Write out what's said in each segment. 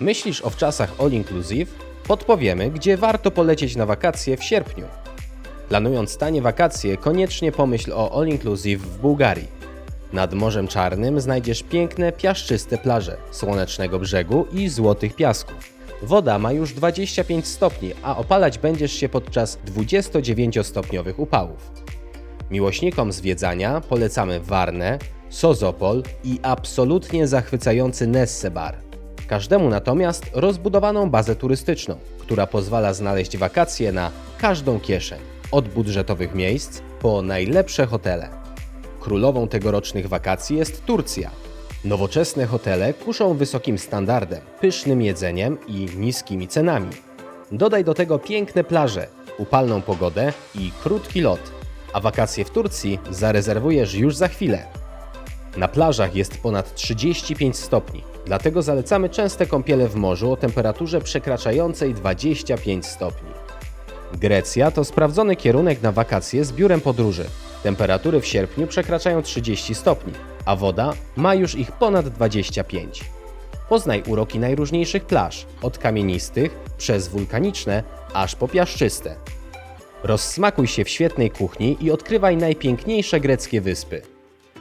Myślisz o wczasach all inclusive? Podpowiemy, gdzie warto polecieć na wakacje w sierpniu. Planując tanie wakacje, koniecznie pomyśl o all inclusive w Bułgarii. Nad Morzem Czarnym znajdziesz piękne, piaszczyste plaże, słonecznego brzegu i złotych piasków. Woda ma już 25 stopni, a opalać będziesz się podczas 29-stopniowych upałów. Miłośnikom zwiedzania polecamy Warnę, Sozopol i absolutnie zachwycający Nessebar. Każdemu natomiast rozbudowaną bazę turystyczną, która pozwala znaleźć wakacje na każdą kieszeń, od budżetowych miejsc po najlepsze hotele. Królową tegorocznych wakacji jest Turcja. Nowoczesne hotele kuszą wysokim standardem, pysznym jedzeniem i niskimi cenami. Dodaj do tego piękne plaże, upalną pogodę i krótki lot, a wakacje w Turcji zarezerwujesz już za chwilę. Na plażach jest ponad 35 stopni, dlatego zalecamy częste kąpiele w morzu o temperaturze przekraczającej 25 stopni. Grecja to sprawdzony kierunek na wakacje z biurem podróży. Temperatury w sierpniu przekraczają 30 stopni, a woda ma już ich ponad 25. Poznaj uroki najróżniejszych plaż, od kamienistych przez wulkaniczne aż po piaszczyste. Rozsmakuj się w świetnej kuchni i odkrywaj najpiękniejsze greckie wyspy.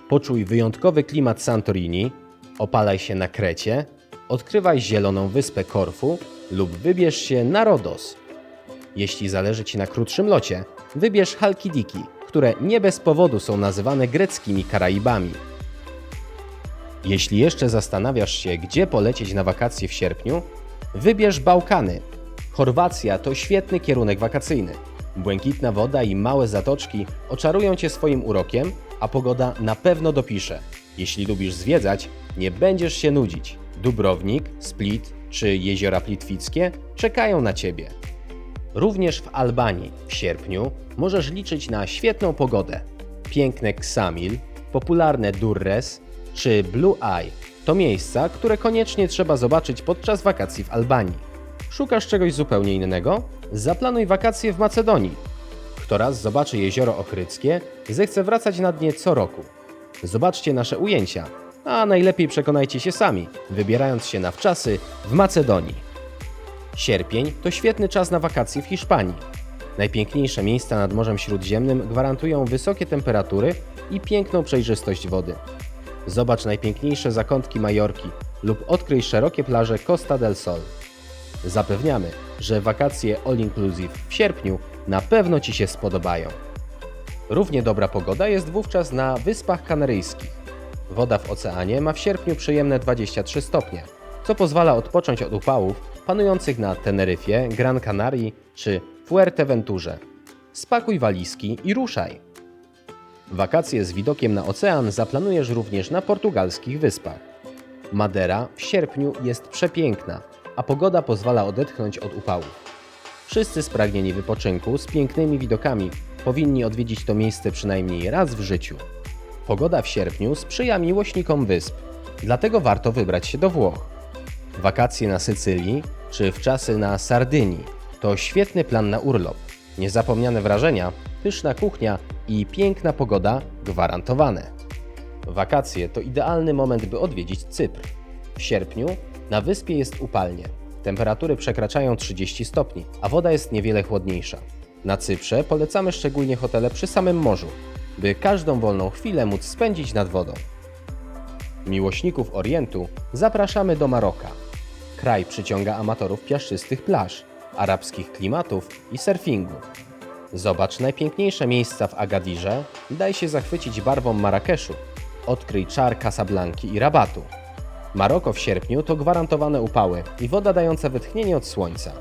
Poczuj wyjątkowy klimat Santorini, opalaj się na Krecie, odkrywaj zieloną wyspę Korfu lub wybierz się na Rodos. Jeśli zależy Ci na krótszym locie, wybierz Halkidiki, które nie bez powodu są nazywane greckimi Karaibami. Jeśli jeszcze zastanawiasz się, gdzie polecieć na wakacje w sierpniu, wybierz Bałkany. Chorwacja to świetny kierunek wakacyjny. Błękitna woda i małe zatoczki oczarują Cię swoim urokiem, a pogoda na pewno dopisze. Jeśli lubisz zwiedzać, nie będziesz się nudzić. Dubrownik, Split czy jeziora Plitwickie czekają na Ciebie. Również w Albanii w sierpniu możesz liczyć na świetną pogodę. Piękne Ksamil, popularne Durres czy Blue Eye to miejsca, które koniecznie trzeba zobaczyć podczas wakacji w Albanii. Szukasz czegoś zupełnie innego? Zaplanuj wakacje w Macedonii. Kto raz zobaczy jezioro Ochryckie, zechce wracać nad nie co roku. Zobaczcie nasze ujęcia, a najlepiej przekonajcie się sami, wybierając się na wczasy w Macedonii. Sierpień to świetny czas na wakacje w Hiszpanii. Najpiękniejsze miejsca nad Morzem Śródziemnym gwarantują wysokie temperatury i piękną przejrzystość wody. Zobacz najpiękniejsze zakątki Majorki lub odkryj szerokie plaże Costa del Sol. Zapewniamy, że wakacje all inclusive w sierpniu na pewno Ci się spodobają. Równie dobra pogoda jest wówczas na Wyspach Kanaryjskich. Woda w oceanie ma w sierpniu przyjemne 23 stopnie, co pozwala odpocząć od upałów panujących na Teneryfie, Gran Canarii czy Fuerteventurze. Spakuj walizki i ruszaj! Wakacje z widokiem na ocean zaplanujesz również na portugalskich wyspach. Madera w sierpniu jest przepiękna, a pogoda pozwala odetchnąć od upałów. Wszyscy spragnieni wypoczynku z pięknymi widokami powinni odwiedzić to miejsce przynajmniej raz w życiu. Pogoda w sierpniu sprzyja miłośnikom wysp, dlatego warto wybrać się do Włoch. Wakacje na Sycylii czy wczasy na Sardynii to świetny plan na urlop. Niezapomniane wrażenia, pyszna kuchnia i piękna pogoda gwarantowane. Wakacje to idealny moment, by odwiedzić Cypr. W sierpniu na wyspie jest upalnie. Temperatury przekraczają 30 stopni, a woda jest niewiele chłodniejsza. Na Cyprze polecamy szczególnie hotele przy samym morzu, by każdą wolną chwilę móc spędzić nad wodą. Miłośników Orientu zapraszamy do Maroka. Kraj przyciąga amatorów piaszczystych plaż, arabskich klimatów i surfingu. Zobacz najpiękniejsze miejsca w Agadirze, daj się zachwycić barwą Marrakeszu, odkryj czar Casablanki i Rabatu. Maroko w sierpniu to gwarantowane upały i woda dająca wytchnienie od słońca.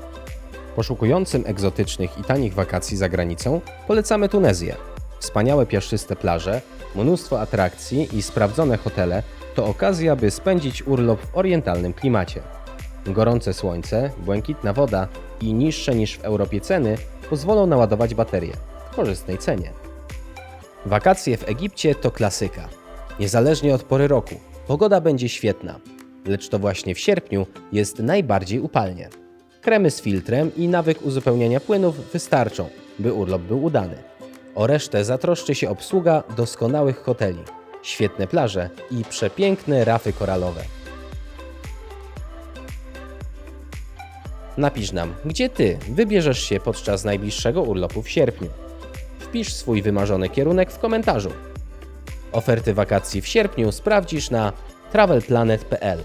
Poszukującym egzotycznych i tanich wakacji za granicą polecamy Tunezję. Wspaniałe piaszczyste plaże, mnóstwo atrakcji i sprawdzone hotele to okazja, by spędzić urlop w orientalnym klimacie. Gorące słońce, błękitna woda i niższe niż w Europie ceny pozwolą naładować baterie w korzystnej cenie. Wakacje w Egipcie to klasyka. Niezależnie od pory roku, pogoda będzie świetna, lecz to właśnie w sierpniu jest najbardziej upalnie. Kremy z filtrem i nawyk uzupełniania płynów wystarczą, by urlop był udany. O resztę zatroszczy się obsługa doskonałych hoteli, świetne plaże i przepiękne rafy koralowe. Napisz nam, gdzie Ty wybierzesz się podczas najbliższego urlopu w sierpniu. Wpisz swój wymarzony kierunek w komentarzu. Oferty wakacji w sierpniu sprawdzisz na travelplanet.pl.